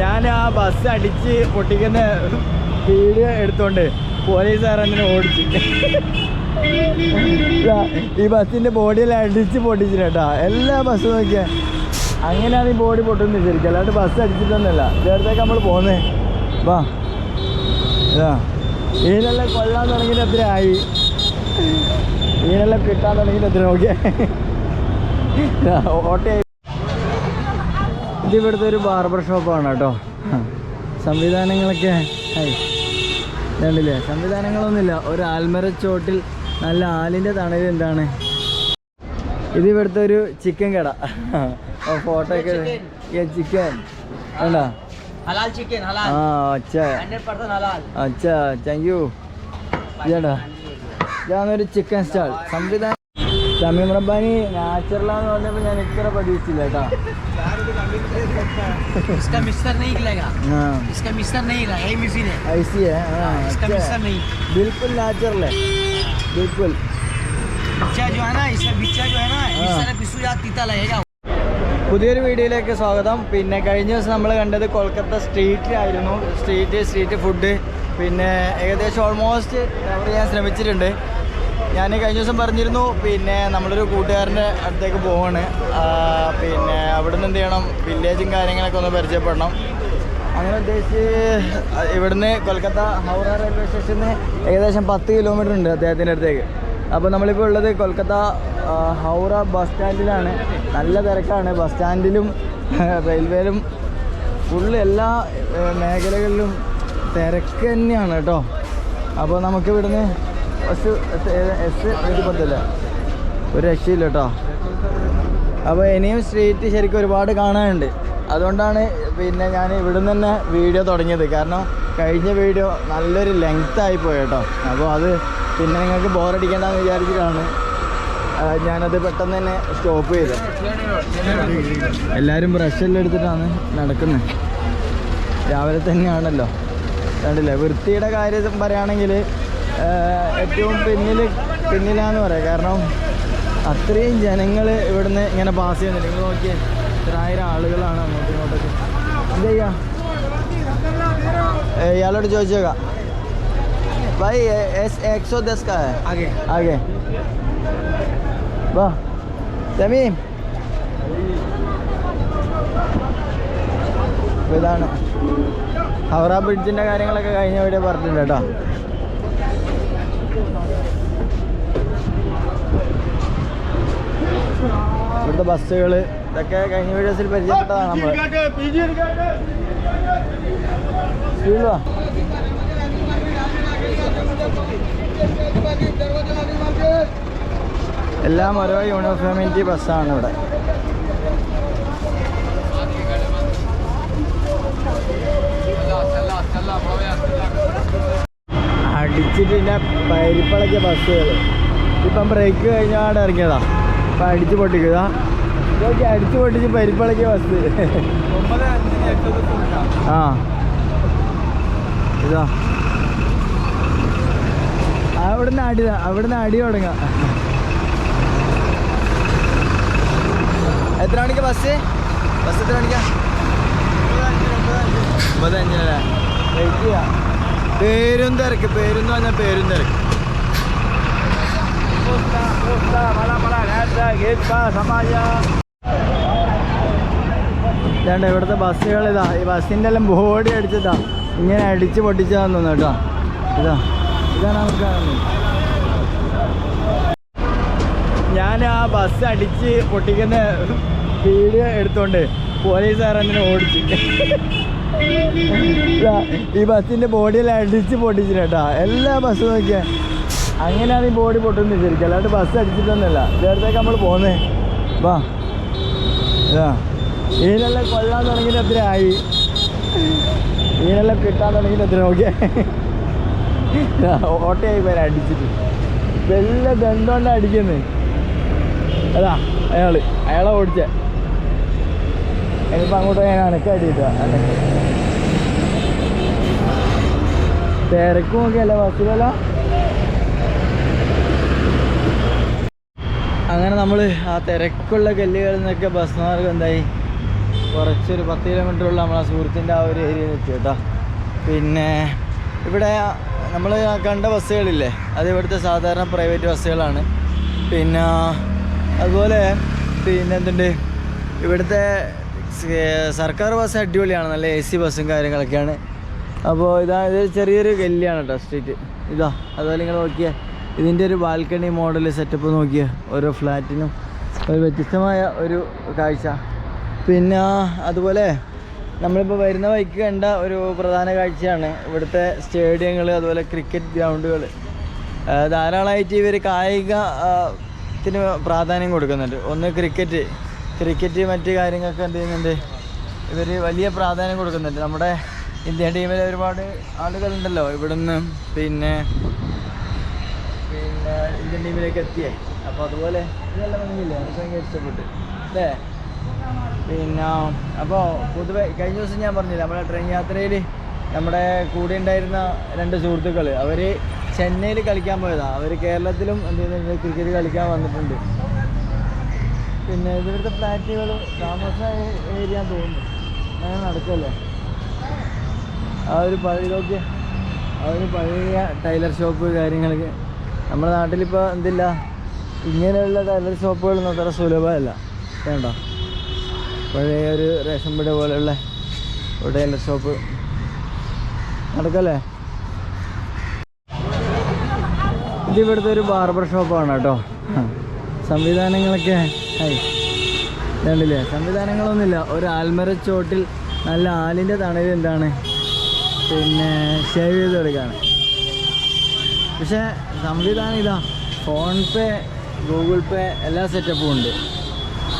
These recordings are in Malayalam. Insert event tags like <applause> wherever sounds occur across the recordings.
ഞാൻ ആ ബസ് അടിച്ച് പൊട്ടിക്കുന്ന വീഡിയോ എടുത്തോണ്ട് പോലീസുകാർ അങ്ങനെ ഓടിച്ചു. ഈ ബസ്സിന്റെ ബോഡിയെല്ലാം അടിച്ച് പൊട്ടിച്ചിട്ടാ എല്ലാ ബസ്സും നോക്കിയാ. അങ്ങനെയാണ് ഈ ബോഡി പൊട്ടുന്നത് ശരിക്കും. അല്ലാണ്ട് ബസ് അടിച്ചിട്ടൊന്നുമല്ല. ചേർത്തേക്ക് നമ്മൾ പോന്നേ. വാ. ഇതാ. ഇതിനെല്ലാം കൊള്ളാൻ തുടങ്ങിയിട്ട് എത്ര ആയി? ഇതിനെല്ലാം കിട്ടാൻ തുടങ്ങിയിട്ട് എത്ര? നോക്കിയേ. ഓട്ടയായി. ഇത് ഇവിടുത്തെ ഒരു ബാർബർ ഷോപ്പാണ് കേട്ടോ. സംവിധാനങ്ങളൊക്കെ ആയി കണ്ടില്ലേ? സംവിധാനങ്ങളൊന്നുമില്ല. ഒരു ആൽമരച്ചോട്ടിൽ നല്ല ആലിന്റെ തണൽ എന്താണ്? ഇത് ഇവിടുത്തെ ഒരു ചിക്കൻ കട. ഫോട്ടോ ഒക്കെ ചിക്കൻ വേണ്ട ഹലാൽ ചിക്കൻ ഹലാൽ. ആ അച്ഛാ അച്ഛാ താങ്ക് യു ചേട്ടാ ഇതാണൊരു ചിക്കൻ സ്റ്റാൾ സംവിധാനം ഷമീം റബ്ബാനി നാച്ചുറലാന്ന് പറഞ്ഞപ്പോൾ ഞാൻ ഇത്ര പ്രതീക്ഷിച്ചില്ല കേട്ടോ. इसका मिक्सर नहीं लगेगा ആ इसका मिक्सर नहीं लगा यही मशीन है ऐसी है हाँ इसका अच्छा मिक्सर नहीं बिल्कुल नेचुरल है बिल्कुल बिच्चा जो है ना इसका बिच्चा जो है ना हाँ। मिक्सर पिसू या तीता लगेगा പുതിയൊരു വീഡിയോയിലേക്ക് സ്വാഗതം പിന്നെ കഴിഞ്ഞ ദിവസം നമ്മൾ കണ്ടത് കൊൽക്കത്ത സ്ട്രീറ്റിലായിരുന്നു സ്ട്രീറ്റ് സ്ട്രീറ്റ് ഫുഡ് പിന്നെ ഏകദേശം ഓൾമോസ്റ്റ് കവർ ചെയ്യാൻ ശ്രമിച്ചിട്ടുണ്ട് ഞാൻ കഴിഞ്ഞ ദിവസം പറഞ്ഞിരുന്നു പിന്നെ നമ്മളൊരു കൂട്ടുകാരന്റെ അടുത്തേക്ക് പോവാണ്. പിന്നെ അവിടുന്ന് എന്ത് ചെയ്യണം? വില്ലേജും കാര്യങ്ങളൊക്കെ ഒന്ന് പരിചയപ്പെടണം. അങ്ങനെ ഉദ്ദേശിച്ച് ഇവിടുന്ന് കൊൽക്കത്ത ഹൗറ റെയിൽവേ സ്റ്റേഷനിൽ ഏകദേശം പത്ത് കിലോമീറ്റർ ഉണ്ട് അദ്ദേഹത്തിന്റെ അടുത്തേക്ക്. അപ്പോൾ നമ്മളിപ്പോൾ ഉള്ളത് കൊൽക്കത്ത ഹൗറ ബസ് സ്റ്റാൻഡിലാണ് നല്ല തിരക്കാണ്. ബസ് സ്റ്റാൻഡിലും റെയിൽവേയിലും ഫുള്ള് എല്ലാ മേഖലകളിലും തിരക്ക് തന്നെയാണ് കേട്ടോ. അപ്പോൾ നമുക്ക് ഇവിടുന്ന് ബസ് എസ് പറ്റില്ല ഒരു രക്ഷയില്ല കേട്ടോ. അപ്പോൾ ഇനിയും സ്ട്രീറ്റ് ശരിക്കും ഒരുപാട് കാണാനുണ്ട്. അതുകൊണ്ടാണ് പിന്നെ ഞാൻ ഇവിടുന്ന് തന്നെ വീഡിയോ തുടങ്ങിയത്. കാരണം കഴിഞ്ഞ വീഡിയോ നല്ലൊരു ലെങ്ത് ആയി പോയി കേട്ടോ. അപ്പോൾ അത് പിന്നെ നിങ്ങൾക്ക് ബോറടിക്കേണ്ടെന്ന് വിചാരിച്ചിട്ടാണ് ഞാനത് പെട്ടെന്ന് തന്നെ സ്റ്റോപ്പ് ചെയ്തത് എല്ലാവരും ബ്രഷെല്ലാം എടുത്തിട്ടാണ് നടക്കുന്നത് രാവിലെ തന്നെയാണല്ലോ. കണ്ടില്ലേ? വൃത്തിയുടെ കാര്യം പറയുകയാണെങ്കിൽ ഏറ്റവും പിന്നിൽ പിന്നിലാന്ന് പറയാം കാരണം അത്രയും ജനങ്ങൾ ഇവിടുന്ന് ഇങ്ങനെ പാസ് ചെയ്യുന്നുണ്ട് നിങ്ങൾ നോക്കിയേ ഇത്ര ആയിരം ആളുകളാണ് അങ്ങോട്ടും ഇങ്ങോട്ടൊക്കെ എന്ത് ചെയ്യാ ഏ, ഇയാളോട് ചോദിച്ചേക്കാം भाई एस एक सौ दस का है आगे आगे वाह തമീം അപ്പൊ ഇതാണ് ഹൗറ ബ്രിഡ്ജിന്റെ കാര്യങ്ങളൊക്കെ കഴിഞ്ഞ വീഡിയോ പറഞ്ഞിട്ടുണ്ട് കേട്ടോ ഇവിടുത്തെ ബസ്സുകൾ ഇതൊക്കെ കഴിഞ്ഞ വീഡിയോസിൽ പരിചയപ്പെട്ടതാണ് നമ്മൾ എല്ലാം ഓരോ യൂണിഫോമിറ്റി ബസ്സാണ് ഇവിടെ. അടിച്ചിട്ട് പിന്നെ പരിപ്പളക്കിയ ബസ്സുകൾ ഇപ്പം ബ്രേക്ക് കഴിഞ്ഞാട് ഇറങ്ങിയതാ. ഇപ്പം അടിച്ച് പൊട്ടിക്കുക ഇതൊക്കെ അടിച്ച് പൊട്ടിച്ച് പരിപ്പളക്കിയ ബസ്. ആ. ഇതാ. അവിടുന്ന് അടി അവിടുന്ന് അടി തുടങ്ങാം. എത്ര മണിക്ക് ബസ്? ബസ് എത്ര മണിക്കാ? ഒമ്പത് അഞ്ചിനല്ലേ വെയിറ്റ് ചെയ്യാം. പേരും തിരക്ക് പേരും എന്ന് പറഞ്ഞാൽ പേരും തിരക്ക്. ഇതാണ്ട് ഇവിടുത്തെ ബസ്സുകൾ ഇതാ ഈ ബസ്സിന്റെ എല്ലാം ബോഡി അടിച്ചതാ ഇങ്ങനെ അടിച്ച് പൊട്ടിച്ചതാന്ന് തോന്നുന്നു കേട്ടോ. ഇതാ ഇതാണ് നമുക്ക് ഞാൻ ആ ബസ് അടിച്ച് പൊട്ടിക്കുന്ന വീഡിയോ എടുത്തോണ്ട് പോലീസുകാർ അങ്ങനെ ഓടിച്ചു. ഈ ബസ്സിന്റെ ബോഡിയെല്ലാം അടിച്ച് പൊട്ടിച്ചിട്ടാ എല്ലാ ബസ്സും നോക്കിയാ. അങ്ങനെയാണ് ഈ ബോഡി പൊട്ടുന്നത് ശരിക്കും. അല്ലാണ്ട് ബസ് അടിച്ചിട്ടൊന്നുമല്ല. ഇതേടത്തേക്ക് നമ്മൾ പോന്നേ. വാ. ഇതാ. ഇതിനെല്ലാം കൊള്ളാൻ തുടങ്ങിയിട്ട് എത്ര ആയി? ഇതിനെല്ലാം കിട്ടാൻ തുടങ്ങിയിട്ട് എത്ര നോക്കിയേ ഓട്ടയായി പേര് അടിച്ചിട്ട്. വല്ല ദണ്ടോണ്ട അടിക്കുന്നേ. അതാ അയാൾ. അയാളെ ഓടിച്ച. ഇനിയിപ്പോൾ അങ്ങോട്ട് ഞാൻ അനക്ക തിരക്കും ഒക്കെ അല്ല ബസ്സിലല്ല അങ്ങനെ നമ്മൾ ആ തിരക്കുള്ള കല്ലുകളിൽ നിന്നൊക്കെ ബസ് മാർഗം എന്തായി? കുറച്ചൊരു പത്ത് കിലോമീറ്ററുള്ള നമ്മളെ സുഹൃത്തിന്റെ ആ ഒരു ഏരിയയിൽ എത്തി കേട്ടോ. പിന്നെ ഇവിടെ നമ്മൾ കണ്ട ബസ്സുകളില്ലേ? അത് ഇവിടുത്തെ സാധാരണ പ്രൈവറ്റ് ബസ്സുകളാണ്. പിന്നെ അതുപോലെ പിന്നെ എന്തുണ്ട്? ഇവിടുത്തെ സർക്കാർ ബസ് അടിപൊളിയാണ്. നല്ല എ സി ബസ്സും കാര്യങ്ങളൊക്കെയാണ്. അപ്പോൾ ഇതാ ഇത് ചെറിയൊരു ഗല്ലിയാണ് കേട്ടോ സ്ട്രീറ്റ് ഇതാ അതുപോലെ നിങ്ങൾ നോക്കിയാൽ ഇതിന്റെ ഒരു ബാൽക്കണി മോഡൽ സെറ്റപ്പ് നോക്കിയേ. ഓരോ ഫ്ലാറ്റിനും ഒരു വ്യത്യസ്തമായ ഒരു കാഴ്ച. പിന്നെ അതുപോലെ നമ്മളിപ്പോൾ വരുന്ന വഴിക്ക് കണ്ട ഒരു പ്രധാന കാഴ്ചയാണ് ഇവിടുത്തെ സ്റ്റേഡിയങ്ങൾ അതുപോലെ ക്രിക്കറ്റ് ഗ്രൗണ്ടുകൾ ധാരാളമായിട്ട് ഇവർ കായികത്തിന് പ്രാധാന്യം കൊടുക്കുന്നുണ്ട്. ഒന്ന് ക്രിക്കറ്റ് ക്രിക്കറ്റ് മറ്റ് കാര്യങ്ങൾക്ക് എന്ത് ചെയ്യുന്നുണ്ട്? ഇവർ വലിയ പ്രാധാന്യം കൊടുക്കുന്നുണ്ട്. നമ്മുടെ ഇന്ത്യൻ ടീമിൽ ഒരുപാട് ആളുകളുണ്ടല്ലോ ഇവിടുന്ന്. പിന്നെ പിന്നെ ഇന്ത്യൻ ടീമിലേക്ക് എത്തിയേ. അപ്പോൾ അതുപോലെ ഇതെല്ലാം വന്നില്ലേ? എനിക്ക് ഭയങ്കര ഇഷ്ടപ്പെട്ടു. അല്ലേ? പിന്നെ അപ്പോൾ പൊതുവെ കഴിഞ്ഞ ദിവസം ഞാൻ പറഞ്ഞില്ല നമ്മുടെ ട്രെയിൻ യാത്രയിൽ നമ്മുടെ കൂടെ ഉണ്ടായിരുന്ന രണ്ട് സുഹൃത്തുക്കൾ അവർ ചെന്നൈയിൽ കളിക്കാൻ പോയതാണ് അവർ കേരളത്തിലും എന്ത് ചെയ്യുന്നുണ്ട്? ക്രിക്കറ്റ് കളിക്കാൻ വന്നിട്ടുണ്ട്. പിന്നെ ഇവിടുത്തെ ഫ്ലാറ്റുകൾ താമസ ഏരിയ തോന്നുന്നു. അങ്ങനെ നടക്കല്ലേ? ആ ഒരു പഴയതൊക്കെ ആ ഒരു പഴയ ടൈലർ ഷോപ്പ് കാര്യങ്ങളൊക്കെ. നമ്മുടെ നാട്ടിലിപ്പോൾ എന്തില്ല? ഇങ്ങനെയുള്ള ടൈലർ ഷോപ്പുകളൊന്നും അത്ര സുലഭമല്ല. വേണ്ട? പഴയ ഒരു റേഷൻ പീട പോലെയുള്ള ഒരു ടൈലർ ഷോപ്പ്. നടക്കല്ലേ? ഇത് ഇവിടുത്തെ ഒരു ബാർബർ ഷോപ്പാണ് കേട്ടോ. സംവിധാനങ്ങളൊക്കെ കണ്ടില്ലേ? സംവിധാനങ്ങളൊന്നുമില്ല. ഒരു ആൽമര ചോട്ടിൽ നല്ല ആലിന്റെ തണലിൽ എന്താണ്? പിന്നെ ഷേവ് ചെയ്ത് കൊടുക്കുകയാണ് പക്ഷേ സംവിധാനം ഇതാ. ഫോൺ പേ ഗൂഗിൾ പേ എല്ലാ സെറ്റപ്പും ഉണ്ട്.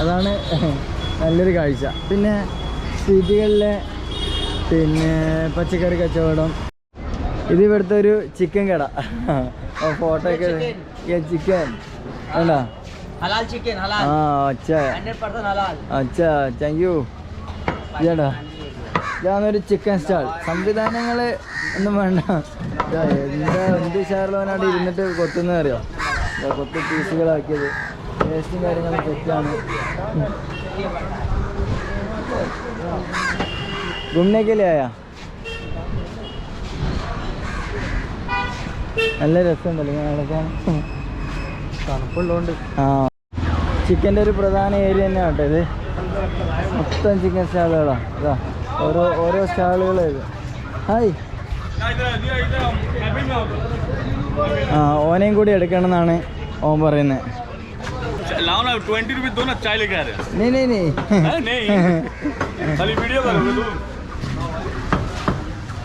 അതാണ് നല്ലൊരു കാഴ്ച. പിന്നെ സിറ്റികളിലെ പിന്നെ പച്ചക്കറി കച്ചവടം. ഇത് ഇവിടുത്തെ ഒരു ചിക്കൻ കട. ഫോട്ടോ ഒക്കെ ചിക്കൻ വേണ്ട हलाल चिकन ആ हलाल അച്ഛാ 100% हलाल അച്ഛാ താങ്ക് യു ഇതാടാ ഇതാണൊരു ചിക്കൻ സ്റ്റാൾ സംവിധാനങ്ങൾ ഒന്നും വേണ്ട ഇതാ എന്താ എന്ത് ഷാർലോനാണ് ഇരുന്നിട്ട് കൊത്തുന്നത് അറിയോ ഇതാ കൊത്ത് പീസുകളാക്കിയത് ടേസ്റ്റും കാര്യങ്ങളും തെറ്റാണ് ഗുമ്നേക്കല്ലേ ആയാ നല്ല രസമുണ്ടല്ലോ ഇങ്ങനെ നടക്കാൻ തണുപ്പുള്ളതുകൊണ്ട്. ചിക്കന്റെ ഒരു പ്രധാന ഏരിയ തന്നെയാണ് കേട്ടോ ഇത്. മൊത്തം ചിക്കൻ സ്റ്റാളുകളാണ് ഇതാ ഓരോ ഓരോ സ്റ്റാളുകളും ഹായ്. ആ ഓനെയും കൂടി എടുക്കണം എന്നാണ് ഓൻ പറയുന്നത്.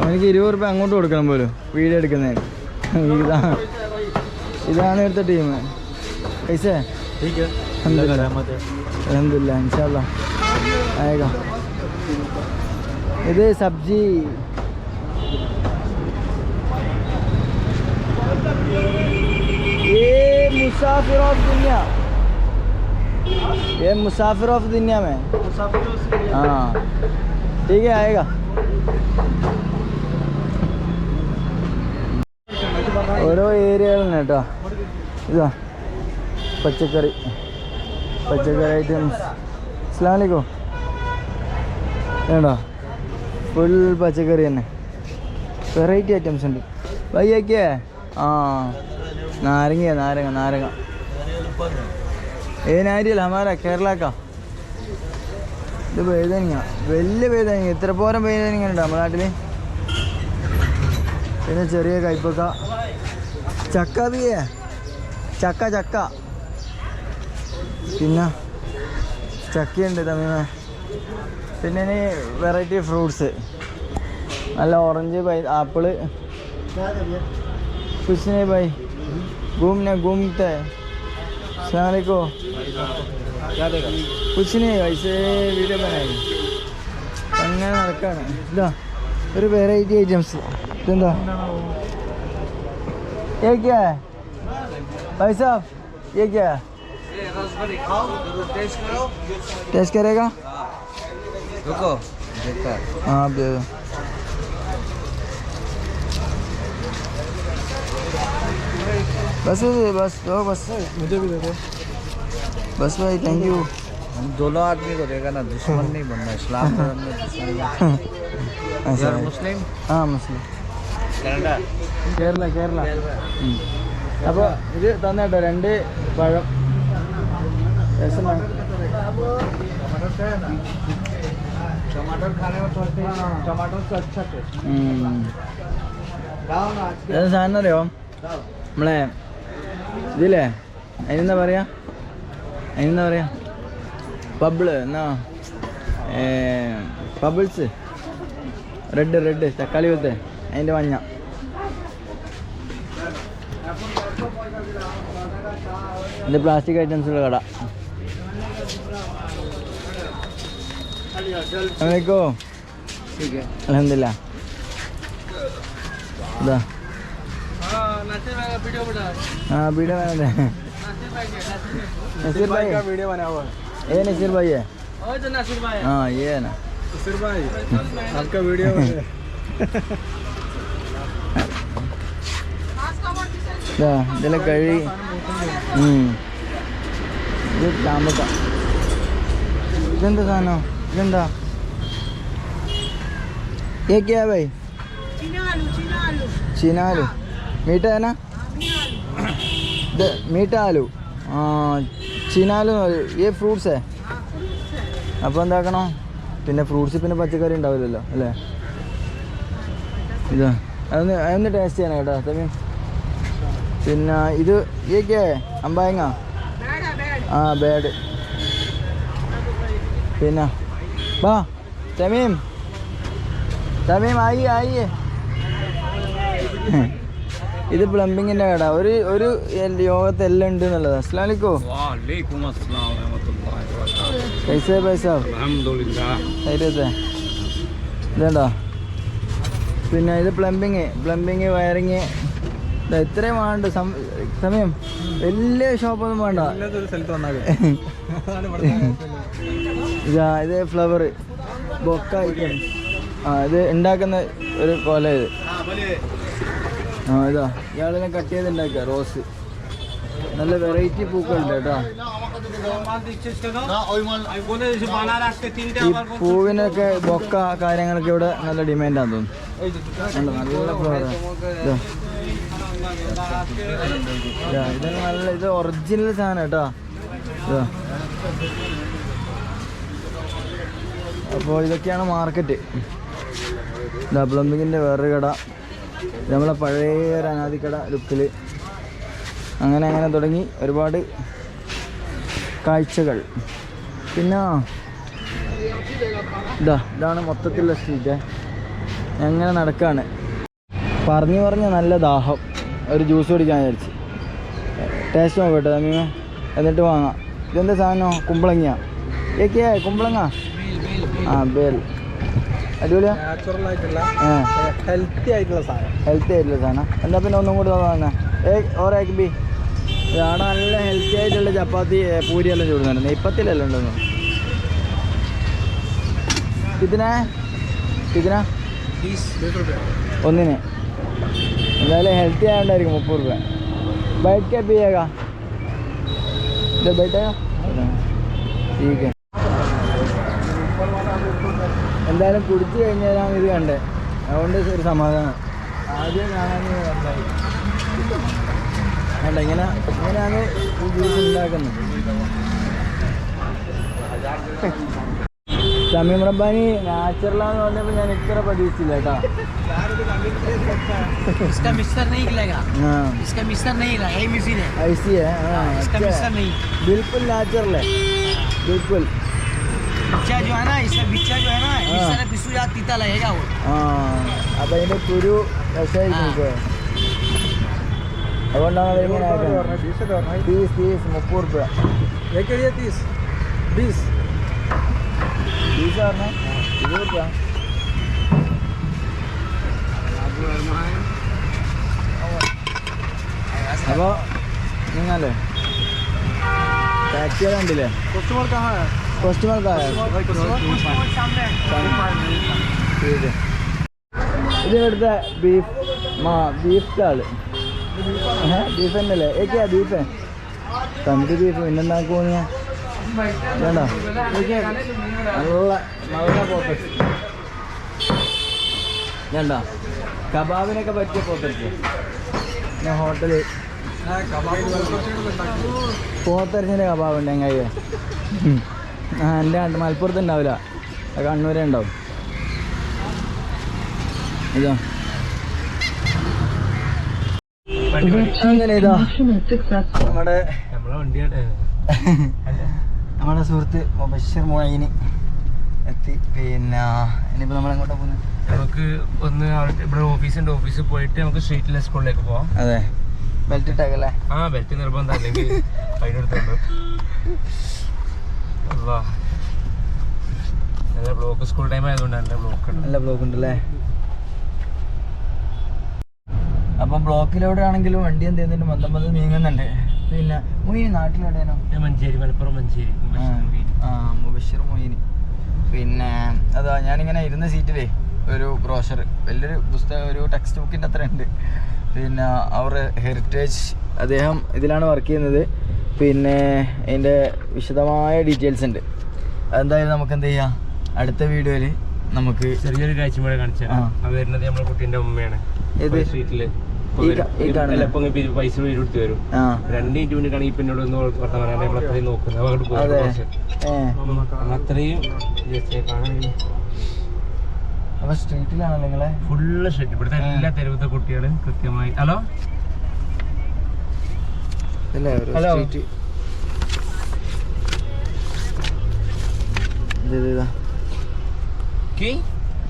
എനിക്ക് ഇരുപത് റുപ്യ അങ്ങോട്ട് കൊടുക്കണം പോലും വീഡിയോ എടുക്കുന്നതിന്. ഇതാണ് ഇതാണ് ഇവിടുത്തെ ടീം. പൈസ ठीक है अलहमदिल्ला इंशाल्लाह आएगा ഇത് സബ്ജി ये मुसाफिर ऑफ दुनिया ये मुसाफिर ऑफ दुनिया में हाँ ठीक है आएगा ഓരോ ഏരിയകളാണ് കേട്ടോ ഇതാ പച്ചക്കറി. പച്ചക്കറി ഐറ്റംസ് അസ്ലാമലൈക്കും വേണ്ടോ ഫുൾ പച്ചക്കറി തന്നെ. വെറൈറ്റി ഐറ്റംസ് ഉണ്ട്. വയ്യക്കേ ആ. നാരങ്ങ നാരങ്ങ. നാരങ്ങ ഏ അമാര കേരളക്ക. ഇത് വേദനിങ്ങ വലിയ വേദനിങ്ങ ഇത്ര പോരം വേദനിങ്ങ ഉണ്ട് നമ്മുടെ നാട്ടിൽ പിന്നെ ചെറിയ കയ്പക്ക ചക്ക ബിയേ ചക്ക ചക്ക. പിന്നെ ചക്കയുണ്ട് തമിമ. പിന്നെ ഇനി വെറൈറ്റി ഫ്രൂട്ട്സ് നല്ല ഓറഞ്ച് പൈ ആപ്പിൾ. കുസിനെ ബൈ ഗൂമിനെ ഗൂമിത്തെ അസ്ലാമലൈക്കോ കുസിനെ പൈസേ വീഡിയോ പണി അങ്ങനെ നടക്കാണ്. ഇതാ ഒരു വെറൈറ്റി ഐറ്റംസ് ഇതെന്താ? ഏക്യാ പൈസ? ഏക്യാ भाई साहब ये क्या है टेस्ट करेगा रुको देखकर हाँ आप दे दो बस बस दो बस मुझे भी दे दो बस भाई थैंक यू दोनों आदमी को देगा ना दुश्मन नहीं बनना इस्लाम धर्म में दुश्मन नहीं अच्छा मुस्लिम <laughs> ആ മുസ്ലിം कनाडा കേരള കേരള അപ്പോൾ ഇത് തന്നേട്ടോ രണ്ട് പഴം രസമാണ് टमाटर खाने में थोड़ा टेस्ट- टमाटर से अच्छा टेस्ट ഉം. खाओ ना आज के ഏത് സാധനം അറിയോ നമ്മളെ ഇതില്ലേ അതിനെന്താ പറയാ അതിനെന്താ പറയാ ബബിള് എന്നാ ബബിൾസ് റെഡ് റെഡ് തക്കാളി പോലത്തെ അതിൻ്റെ മഞ്ഞ ഇത് പ്ലാസ്റ്റിക് ഐറ്റംസുള്ള കട अलैकुम ठीक है। अलहमदिल्ला हाँ, हाँ वीडियो बना रहे नसीर भाई का वीडियो बना हुआ। ये नसीर भाई है। हाँ। ये है ना। नसीर भाई आपका वीडियो दिल कड़ी हम्म। काम का ഇതെന്താ ये क्या है भाई चीना आलू मीठा है ना ഇത് മീറ്റ ആലു ആ ചീനാലു ഈ ഫ്രൂട്ട്സ് ഏ അപ്പോൾ എന്താക്കണോ പിന്നെ ഫ്രൂട്ട്സ് പിന്നെ പച്ചക്കറി ഉണ്ടാവില്ലല്ലോ അല്ലേ ഇതാ അതൊന്ന് അതൊന്ന് ടേസ്റ്റ് ചെയ്യണം കേട്ടോ തമ്മിൽ പിന്നെ ഇത് ഈക്കെ അമ്പായങ്ങ ആ ബാഡ് പിന്നെ വാ തമീം തമീം ആയി ആയി. ഇത് പ്ലംബിങ്ങിന്റെ കട. ഒരു ഒരു യോഗത്തെ എല്ലാം ഉണ്ട് എന്നുള്ളത്. അസ്ലാം വലൈക്കും പൈസ പൈസ. ഇതുണ്ടോ പിന്നെ ഇത് പ്ലംബിങ് പ്ലംബിങ് വയറിങ് ഇത്രയും വേണ്ട സമയം. വലിയ ഷോപ്പൊന്നും വേണ്ട. ഇതാ ഫ്ലവർ ബൊക്ക ആ ഇത് ഉണ്ടാക്കുന്ന ഒരു കൊല ഇത്. ആ ഇതാ. ഇയാളെല്ലാം കട്ട് ചെയ്ത് ഉണ്ടാക്കുക റോസ്. നല്ല വെറൈറ്റി പൂക്കളുണ്ട് കേട്ടോ. ഈ പൂവിനൊക്കെ ബൊക്ക കാര്യങ്ങളൊക്കെ ഇവിടെ നല്ല ഡിമാൻഡാന്ന് തോന്നുന്നു. നല്ല ഫ്ലവർ ഇത് നല്ല ഇത് ഒറിജിനൽ സാധനം കേട്ടോ. അപ്പോൾ ഇതൊക്കെയാണ് മാർക്കറ്റ് ഇതാ വേറൊരു കട. നമ്മളെ പഴയ ഒരു അനാദിക്കട ലുക്കിൽ അങ്ങനെ അങ്ങനെ തുടങ്ങി ഒരുപാട് കാഴ്ചകൾ. പിന്നെ ഇതാ ഇതാണ് മൊത്തത്തിലുള്ള സ്ട്രീറ്റ് എങ്ങനെ നടക്കാണ്? പറഞ്ഞു പറഞ്ഞ നല്ല ദാഹം. ഒരു ജ്യൂസ് കുടിക്കാൻ വിചാരിച്ച്. ടേസ്റ്റ് നോക്കട്ടെ തമ്മീമ എന്നിട്ട് വാങ്ങാം. ഇതെന്താ സാധനം? കുമ്പളങ്ങ ഏക്കേ കുമ്പളങ്ങ? ആ ബേൽ. അടിപൊളിയാ? ഹെൽത്തി ആയിട്ടുള്ള സാധനം ഹെൽത്തി ആയിട്ടുള്ള സാധനം. എന്നാ പിന്നെ ഒന്നും കൂടി തന്നെ ഏ എഗ് ബി. അവിടെ നല്ല ഹെൽത്തി ആയിട്ടുള്ള ചപ്പാത്തി പൂരിയെല്ലാം ചൂടുന്നുണ്ട്. നെയ്പ്പത്തിലെല്ലാം ഉണ്ടെന്ന് ഇതിനെ ഇതിനാ ഒന്നിന്. എന്തായാലും ഹെൽത്തി ആയതുകൊണ്ടായിരിക്കും മുപ്പത് രൂപ ബൈറ്റ് ക്യാ പിയേക ഇത് ബൈറ്റ് ठीक है എന്തായാലും കുടിച്ചു കഴിഞ്ഞാലാണ് ഇത് കണ്ടേ അതുകൊണ്ട് ഒരു സമാധാനം ആദ്യം കാണാൻ വേണ്ട ഇങ്ങനെ ഇങ്ങനെയാണ് ഈ ജ്യൂസ് ഉണ്ടാക്കുന്നത് സമീം റബ്ബാനി നാച്ചുറലാന്ന് പറഞ്ഞപ്പോൾ ഞാൻ ഇത്ര പ്രതീക്ഷിച്ചില്ല കേട്ടോ इसका मिक्सर नहीं गिलेगा ആ इसका मिक्सर नहीं रहा यही मशीन है ऐसी है हाँ इसका अच्छा मिक्सर है। नहीं बिल्कुल नेचुरल है बिल्कुल बिच्चा जो है ना इसका बिच्चा जो है ना हाँ। इस तरह पिसू या तीता लगेगा वो ആ അപ്പം അതിൻ്റെ കുരു രസമായിരിക്കും ആ. എനിക്ക് അതുകൊണ്ടാണ് അവരിങ്ങനെ ആക്കുന്നത് തീസ് തീസ് മുപ്പത് റുപ്യ तीस बीस ഫീസ് പറഞ്ഞാൽ ടാക്സി കണ്ടില്ലേ? കസ്റ്റമർ കസ്റ്റമർ ഇത് ഇവിടുത്തെ ബീഫ് മാ ബീഫ് ആൾ ബീഫ് തന്നെയല്ലേ? ഏക്കാ ബീഫേ തമിഴ് ബീഫ് പിന്നെന്താ പോണിയാ വേണ്ടോ. നല്ല നല്ല പോത്ത് വേണ്ട കബാബിനൊക്കെ പറ്റിയ പോത്തിറച്ചി ഞാൻ ഹോട്ടൽ. പോത്തിറച്ചിന്റെ കബാബ് ഉണ്ട് എങ്ങനെ ആ എന്റെ കണ്ട് മലപ്പുറത്ത് ഉണ്ടാവില്ല. അത് കണ്ണൂരേ ഉണ്ടാവും. ഇതാ. അങ്ങനെ ഇതാ? നമ്മുടെ നമ്മളെ വണ്ടിയാണ് <laughs> നമ്മുടെ സുഹൃത്ത് ബഷീർ മൊയിന് എത്തി. പിന്നെ ഇനിയിപ്പോൾ നമ്മൾ എങ്ങോട്ടാ പോകുന്നത് നമുക്ക് ഒന്ന് ഇവിടെ ഓഫീസുണ്ട്. ഓഫീസിൽ പോയിട്ട് നമുക്ക് സ്ട്രീറ്റിലെ സ്കൂളിലേക്ക് പോവാം. അതെ. ബെൽറ്റ് ഇട്ടേക്കല്ലേ? ആ ബെൽറ്റ് നിർബന്ധം. അല്ലെങ്കിൽ അതിനടുത്തുണ്ട് നല്ല ബ്ലോക്ക് സ്കൂൾ ടൈം ആയതുകൊണ്ട് നല്ല ബ്ലോക്ക് ഉണ്ട്. നല്ല ബ്ലോക്ക് ഉണ്ടല്ലേ? അപ്പം ബ്ലോക്കിലൂടെ ആണെങ്കിലും വണ്ടി എന്ത് ചെയ്യുന്നുണ്ട് മന്ദം മന്ദം നീങ്ങുന്നുണ്ട്. പിന്നെ മൊയ്നി നാട്ടിലെവിടെയാണോ? ഞാൻ മഞ്ചേരി മലപ്പുറം മഞ്ചേരി. ആ മുബഷിർ മൊയ്നി. പിന്നെ അതാ ഞാനിങ്ങനെ ഇരുന്ന സീറ്റിലേ ഒരു ബ്രോഷർ വലിയൊരു പുസ്തകം ഒരു ടെക്സ്റ്റ് ബുക്കിന്റെ അത്ര ഉണ്ട്. പിന്നെ അവർ ഹെറിറ്റേജ് അദ്ദേഹം ഇതിലാണ് വർക്ക് ചെയ്യുന്നത്. പിന്നെ അതിന്റെ വിശദമായ ഡീറ്റെയിൽസ് ഉണ്ട്. അതെന്തായാലും നമുക്ക് എന്ത് ചെയ്യാം? അടുത്ത വീഡിയോയിൽ നമുക്ക് ചെറിയൊരു കാഴ്ചപ്പാട് കാണിച്ചു ആ. വരുന്നത് നമ്മുടെ കുട്ടീന്റെ ഉമ്മയാണ്. ഏത്? സ്ട്രീറ്റിൽ പൈസ രണ്ട് അത്രയും എല്ലാ കൃത്യമായി. ഹലോ?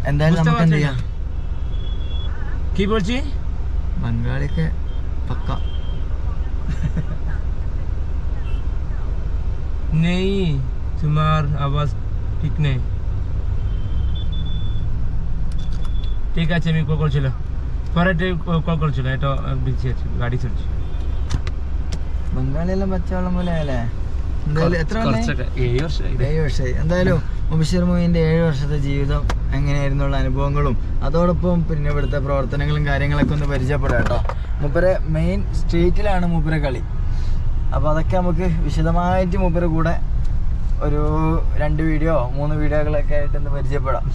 എന്തായാലും നമുക്ക് എന്ത് ചെയ്യാം? കീ ബോൾച്ചി ബംഗാളിയൊക്കെ പക്ക. നെയ് തുമാർ ആവാസ് ঠিক ঠিক আছে আমি কল করছিল পরে কল করছিল এটা বিজি আছে গাড়ি চলছে ബംഗാളിയെല്ലാം പച്ചവെള്ളം പോലെ അല്ലേ എന്തായാലും എത്ര ഏഴ് വർഷമായി. ഏഴ് വർഷമായി. എന്തായാലും മുബിഷീർ മൂവിന്റെ ഏഴ് വർഷത്തെ ജീവിതം എങ്ങനെയായിരുന്നുള്ള അനുഭവങ്ങളും അതോടൊപ്പം പിന്നെ ഇവിടുത്തെ പ്രവർത്തനങ്ങളും കാര്യങ്ങളൊക്കെ ഒന്ന് പരിചയപ്പെടാം കേട്ടോ. മൂപ്പരെ മെയിൻ സ്ട്രീറ്റിലാണ് മൂപ്പരെ കളി. അപ്പോൾ അതൊക്കെ നമുക്ക് വിശദമായിട്ട് മൂപ്പരെ കൂടെ ഒരു രണ്ട് വീഡിയോ മൂന്ന് വീഡിയോകളൊക്കെ ആയിട്ട് ഒന്ന് പരിചയപ്പെടാം.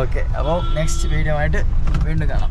ഓക്കെ അപ്പോൾ നെക്സ്റ്റ് വീഡിയോ ആയിട്ട് വീണ്ടും കാണാം.